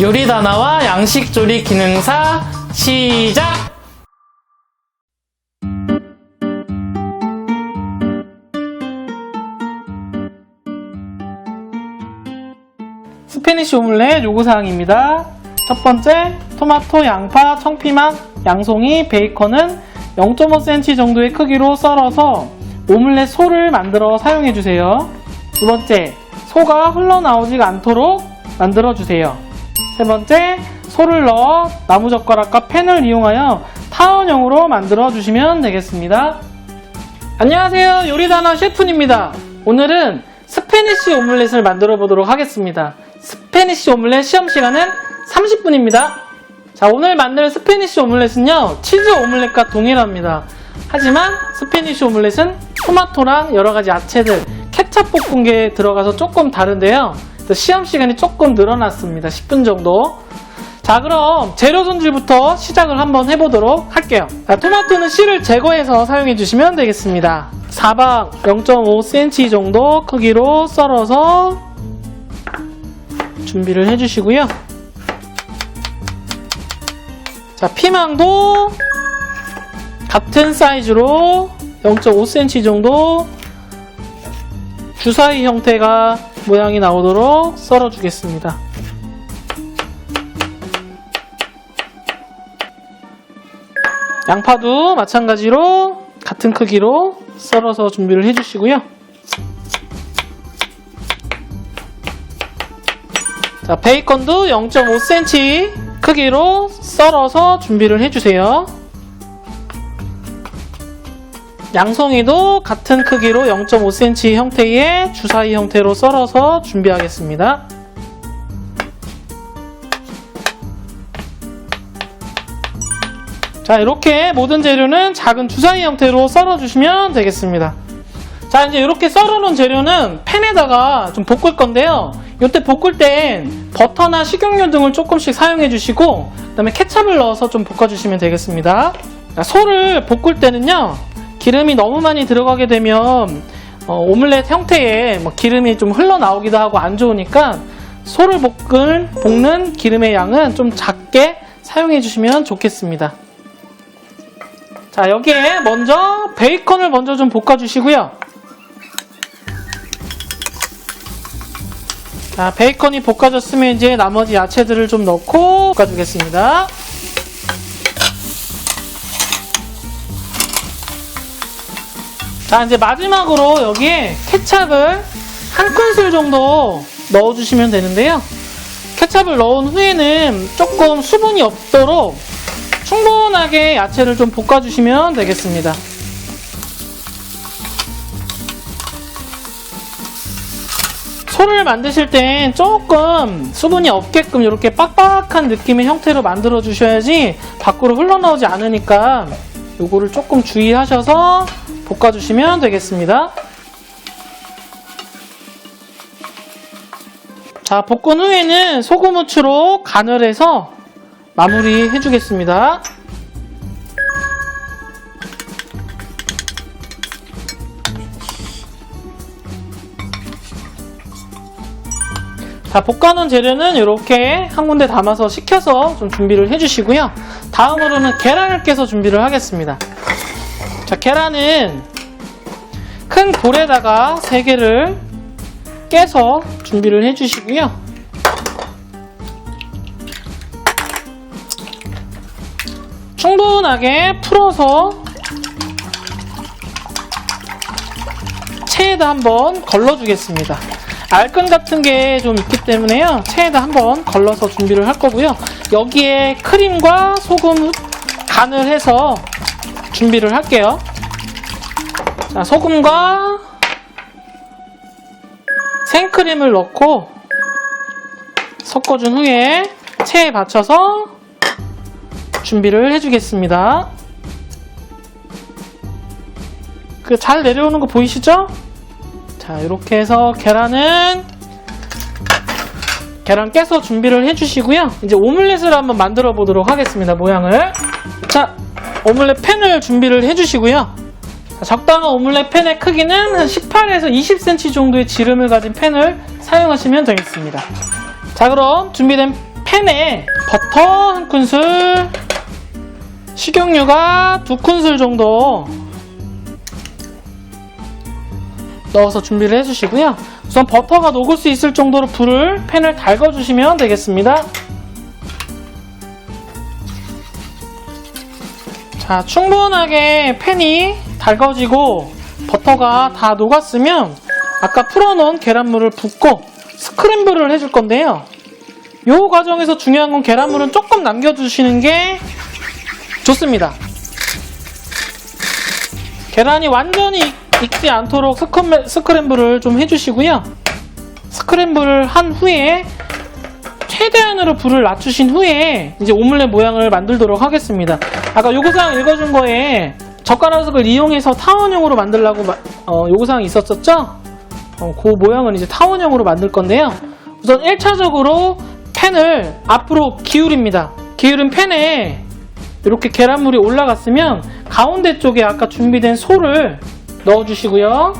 요리다나와 양식 조리 기능사 시작! 스페니쉬 오믈렛 요구사항입니다. 첫 번째, 토마토, 양파, 청피망, 양송이, 베이컨은 0.5cm 정도의 크기로 썰어서 오믈렛 소를 만들어 사용해주세요. 두 번째, 소가 흘러나오지 않도록 만들어주세요. 세 번째, 소를 넣어 나무젓가락과 펜을 이용하여 타원형으로 만들어 주시면 되겠습니다. 안녕하세요. 요리단어 셰프입니다. 오늘은 스페니쉬 오믈렛을 만들어 보도록 하겠습니다. 스페니쉬 오믈렛 시험 시간은 30분입니다. 자, 오늘 만들 스페니쉬 오믈렛은요, 치즈 오믈렛과 동일합니다. 하지만 스페니쉬 오믈렛은 토마토랑 여러 가지 야채들, 케찹 볶은 게 들어가서 조금 다른데요. 시험 시간이 조금 늘어났습니다. 10분 정도. 자, 그럼 재료 손질부터 시작을 한번 해보도록 할게요. 자, 토마토는 씨를 제거해서 사용해 주시면 되겠습니다. 사방 0.5cm 정도 크기로 썰어서 준비를 해주시고요. 자, 피망도 같은 사이즈로 0.5cm 정도 주사위 형태가 모양이 나오도록 썰어주겠습니다. 양파도 마찬가지로 같은 크기로 썰어서 준비를 해주시고요. 자, 베이컨도 0.5cm 크기로 썰어서 준비를 해주세요. 양송이도 같은 크기로 0.5cm 형태의 주사위 형태로 썰어서 준비하겠습니다. 자, 이렇게 모든 재료는 작은 주사위 형태로 썰어주시면 되겠습니다. 자, 이제 이렇게 썰어놓은 재료는 팬에다가 좀 볶을 건데요. 이때 볶을 땐 버터나 식용유 등을 조금씩 사용해 주시고, 그 다음에 케찹을 넣어서 좀 볶아주시면 되겠습니다. 자, 소를 볶을 때는요, 기름이 너무 많이 들어가게 되면 어, 오믈렛 형태의 뭐 기름이 좀 흘러나오기도 하고 안 좋으니까 소를 볶을, 볶는 기름의 양은 좀 작게 사용해 주시면 좋겠습니다. 자, 여기에 먼저 베이컨을 먼저 좀 볶아 주시고요. 자, 베이컨이 볶아졌으면 이제 나머지 야채들을 좀 넣고 볶아주겠습니다. 자, 이제 마지막으로 여기에 케찹을 한 큰술 정도 넣어주시면 되는데요. 케찹을 넣은 후에는 조금 수분이 없도록 충분하게 야채를 좀 볶아주시면 되겠습니다. 소를 만드실 땐 조금 수분이 없게끔 이렇게 빡빡한 느낌의 형태로 만들어 주셔야지 밖으로 흘러나오지 않으니까 요거를 조금 주의하셔서 볶아주시면 되겠습니다. 자, 볶은 후에는 소금 후추로 간을 해서 마무리 해주겠습니다. 자, 볶아놓은 재료는 이렇게 한 군데 담아서 식혀서 좀 준비를 해주시고요. 다음으로는 계란을 깨서 준비를 하겠습니다. 자, 계란은 큰 볼에다가 3개를 깨서 준비를 해주시고요. 충분하게 풀어서 체에다 한번 걸러주겠습니다. 알끈 같은 게 좀 있기 때문에요. 체에다 한번 걸러서 준비를 할 거고요. 여기에 크림과 소금 간을 해서 준비를 할게요. 자, 소금과 생크림을 넣고 섞어준 후에 체에 받쳐서 준비를 해주겠습니다. 그 잘 내려오는 거 보이시죠? 자, 이렇게 해서 계란은 계란 깨서 준비를 해주시고요. 이제 오믈렛을 한번 만들어 보도록 하겠습니다. 모양을. 자, 오믈렛 팬을 준비를 해주시고요. 자, 적당한 오믈렛 팬의 크기는 한 18에서 20cm 정도의 지름을 가진 팬을 사용하시면 되겠습니다. 자, 그럼 준비된 팬에 버터 한 큰술, 식용유가 두 큰술 정도 넣어서 준비를 해주시고요. 우선 버터가 녹을 수 있을 정도로 불을 팬을 달궈주시면 되겠습니다. 자, 충분하게 팬이 달궈지고 버터가 다 녹았으면 아까 풀어놓은 계란물을 붓고 스크램블을 해줄 건데요. 이 과정에서 중요한 건 계란물은 조금 남겨주시는 게 좋습니다. 계란이 완전히 익- 익지 않도록 스크램, 스크램블을 좀 해주시고요. 스크램블을 한 후에 최대한으로 불을 낮추신 후에 이제 오믈렛 모양을 만들도록 하겠습니다. 아까 요구사항 읽어준 거에 젓가락을 이용해서 타원형으로 만들라고 마- 어, 요구사항이 있었었죠? 어, 그 모양은 이제 타원형으로 만들 건데요. 우선 1차적으로 팬을 앞으로 기울입니다. 기울인 팬에 이렇게 계란물이 올라갔으면 가운데 쪽에 아까 준비된 소를 넣어주시고요.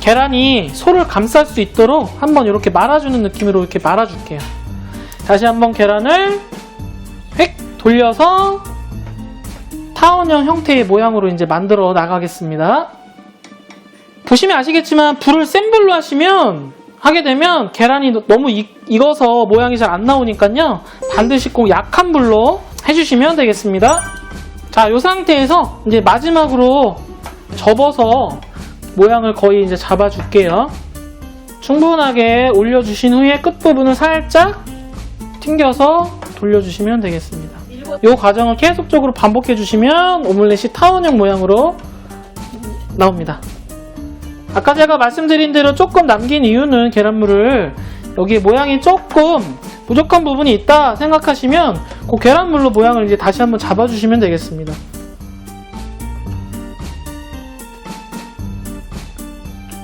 계란이 소를 감쌀 수 있도록 한번 이렇게 말아주는 느낌으로 이렇게 말아줄게요. 다시 한번 계란을 획 돌려서 타원형 형태의 모양으로 이제 만들어 나가겠습니다. 보시면 아시겠지만 불을 센 불로 하시면 하게 되면 계란이 너무 익, 익어서 모양이 잘 안 나오니까요. 반드시 꼭 약한 불로 해주시면 되겠습니다. 자, 이 상태에서 이제 마지막으로 접어서 모양을 거의 이제 잡아줄게요. 충분하게 올려주신 후에 끝부분을 살짝 튕겨서 돌려주시면 되겠습니다. 이 과정을 계속적으로 반복해 주시면 오믈렛이 타원형 모양으로 나옵니다. 아까 제가 말씀드린 대로 조금 남긴 이유는 계란물을 여기 모양이 조금 부족한 부분이 있다 생각하시면 그 계란물로 모양을 이제 다시 한번 잡아주시면 되겠습니다.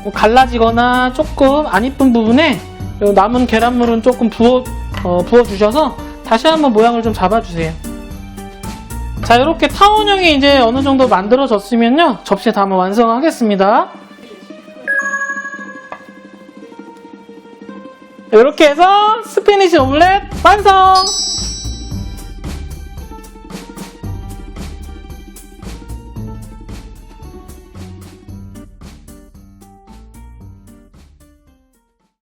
뭐 갈라지거나 조금 안 이쁜 부분에 요 남은 계란물은 조금 부어, 어, 부어주셔서 다시 한번 모양을 좀 잡아주세요. 자, 이렇게 타원형이 이제 어느 정도 만들어졌으면요. 접시에 담아 완성하겠습니다. 이렇게 해서 스피니시 오믈렛 완성!